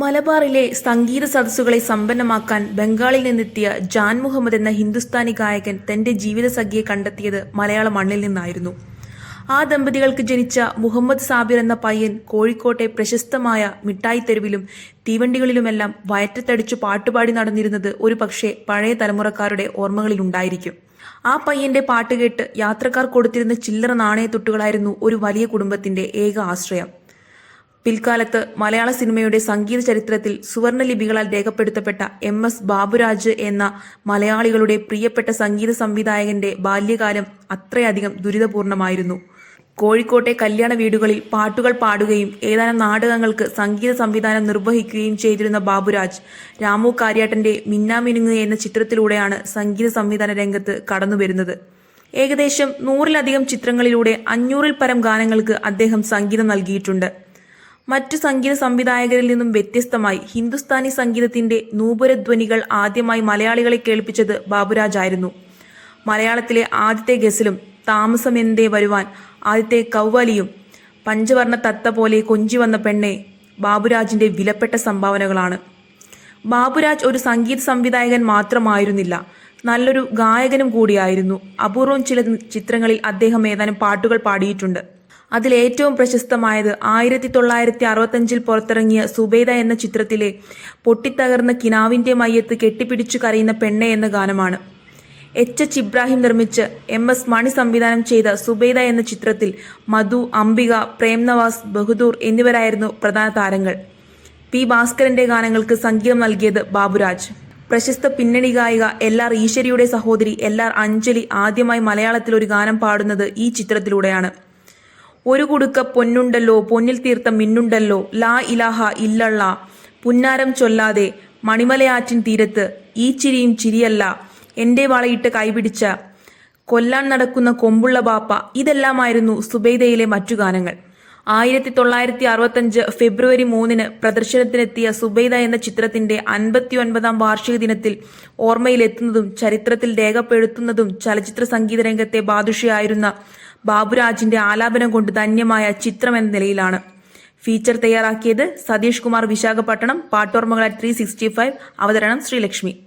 മലബാറിലെ സംഗീത സദസ്സുകളെ സമ്പന്നമാക്കാൻ ബംഗാളിൽ നിന്നെത്തിയ ജാൻ മുഹമ്മദ് എന്ന ഹിന്ദുസ്ഥാനി ഗായകൻ തന്റെ ജീവിതസഖിയെ കണ്ടെത്തിയത് മലയാള മണ്ണിൽ നിന്നായിരുന്നു. ആ ദമ്പതികൾക്ക് ജനിച്ച മുഹമ്മദ് സാബിർ എന്ന പയ്യൻ കോഴിക്കോട്ടെ പ്രശസ്തമായ മിഠായി തെരുവിലും തീവണ്ടികളിലുമെല്ലാം വയറ്റത്തടിച്ചു പാട്ടുപാടി നടന്നിരുന്നത് ഒരു പക്ഷേ പഴയ തലമുറക്കാരുടെ ഓർമ്മകളിലുണ്ടായിരിക്കും ആ പയ്യന്റെ പാട്ട് കേട്ട് യാത്രക്കാർ കൊടുത്തിരുന്ന ചില്ലറ നാണയത്തൊട്ടുകളായിരുന്നു ഒരു വലിയ കുടുംബത്തിന്റെ ഏക ആശ്രയം. പിൽക്കാലത്ത് മലയാള സിനിമയുടെ സംഗീത ചരിത്രത്തിൽ സുവർണ ലിപികളാൽ രേഖപ്പെടുത്തപ്പെട്ട എം എസ് ബാബുരാജ് എന്ന മലയാളികളുടെ പ്രിയപ്പെട്ട സംഗീത സംവിധായകന്റെ ബാല്യകാലം അത്രയധികം ദുരിതപൂർണമായിരുന്നു. കോഴിക്കോട്ടെ കല്യാണ വീടുകളിൽ പാട്ടുകൾ പാടുകയും ഏതാനും നാടകങ്ങൾക്ക് സംഗീത സംവിധാനം നിർവഹിക്കുകയും ചെയ്തിരുന്ന ബാബുരാജ് രാമു കാര്യാട്ടന്റെ മിന്നാമിനുങ്ങ് എന്ന ചിത്രത്തിലൂടെയാണ് സംഗീത സംവിധാന രംഗത്ത് കടന്നുവരുന്നത്. ഏകദേശം നൂറിലധികം ചിത്രങ്ങളിലൂടെ അഞ്ഞൂറിൽ പരം ഗാനങ്ങൾക്ക് അദ്ദേഹം സംഗീതം നൽകിയിട്ടുണ്ട്. മറ്റു സംഗീത സംവിധായകരിൽ നിന്നും വ്യത്യസ്തമായി ഹിന്ദുസ്ഥാനി സംഗീതത്തിന്റെ നൂപുരധ്വനികൾ ആദ്യമായി മലയാളികളെ കേൾപ്പിച്ചത് ബാബുരാജ് ആയിരുന്നു. മലയാളത്തിലെ ആദ്യത്തെ ഗസലും താമസമെന്തേ വരുവാൻ ആദ്യത്തെ കൗവലിയും പഞ്ചവർണ തത്ത പോലെ കൊഞ്ചി വന്ന പെണ്ണെ ബാബുരാജിന്റെ വിലപ്പെട്ട സംഭാവനകളാണ്. ബാബുരാജ് ഒരു സംഗീത സംവിധായകൻ മാത്രമായിരുന്നില്ല. നല്ലൊരു ഗായകനും കൂടിയായിരുന്നു. അപൂർവം ചില ചിത്രങ്ങളിൽ അദ്ദേഹം ഏതാനും പാട്ടുകൾ പാടിയിട്ടുണ്ട്. അതിൽ ഏറ്റവും പ്രശസ്തമായത് ആയിരത്തി തൊള്ളായിരത്തി അറുപത്തഞ്ചിൽ പുറത്തിറങ്ങിയ സുബേദ എന്ന ചിത്രത്തിലെ പൊട്ടിത്തകർന്ന കിനാവിന്റെ മയ്യത്ത് കെട്ടിപ്പിടിച്ചു കരയുന്ന പെണ്ണെ എന്ന ഗാനമാണ്. എച്ച്. എച്ച്. ഇബ്രാഹിം നിർമ്മിച്ച് എം. എസ്. മണി സംവിധാനം ചെയ്ത സുബേദ എന്ന ചിത്രത്തിൽ മധു അംബിക പ്രേംനവാസ് ബഹദൂർ എന്നിവരായിരുന്നു പ്രധാന താരങ്ങൾ. പി. ഭാസ്കരന്റെ ഗാനങ്ങൾക്ക് സംഗീതം നൽകിയത് ബാബുരാജ്. പ്രശസ്ത പിന്നണി ഗായിക എൽ. ആർ. ഈശ്വരിയുടെ സഹോദരി എൽ. ആർ. അഞ്ജലി ആദ്യമായി മലയാളത്തിൽ ഒരു ഗാനം പാടുന്നത് ഈ ചിത്രത്തിലൂടെയാണ്. ഒരു കുടുക്ക പൊന്നുണ്ടല്ലോ പൊന്നിൽ തീർത്ത മിന്നുണ്ടല്ലോ ലാ ഇലാഹ ഇല്ലള്ള പുന്നാരം ചൊല്ലാതെ മണിമലയാറ്റിൻ തീരത്ത് ഈ ചിരിയും ചിരിയല്ല എന്റെ വളയിട്ട് കൈപിടിച്ച കൊല്ലാൻ നടക്കുന്ന കൊമ്പുള്ള ബാപ്പ ഇതെല്ലാമായിരുന്നു സുബൈദയിലെ മറ്റു ഗാനങ്ങൾ. ആയിരത്തി തൊള്ളായിരത്തി അറുപത്തഞ്ച് ഫെബ്രുവരി മൂന്നിന് പ്രദർശനത്തിനെത്തിയ സുബൈദ എന്ന ചിത്രത്തിന്റെ അൻപത്തി ഒൻപതാം വാർഷിക ദിനത്തിൽ ഓർമ്മയിലെത്തുന്നതും ചരിത്രത്തിൽ രേഖപ്പെടുത്തുന്നതും ചലച്ചിത്ര സംഗീത രംഗത്തെ ബാദുഷയായിരുന്ന ബാബുരാജിന്റെ ആലാപനം കൊണ്ട് ധന്യമായ ചിത്രം എന്ന നിലയിലാണ്. ഫീച്ചർ തയ്യാറാക്കിയത് സതീഷ് കുമാർ വിശാഖപട്ടണം പാട്ടോർമകൾ ത്രീ സിക്സ്റ്റി ഫൈവ് അവതരണം ശ്രീലക്ഷ്മി.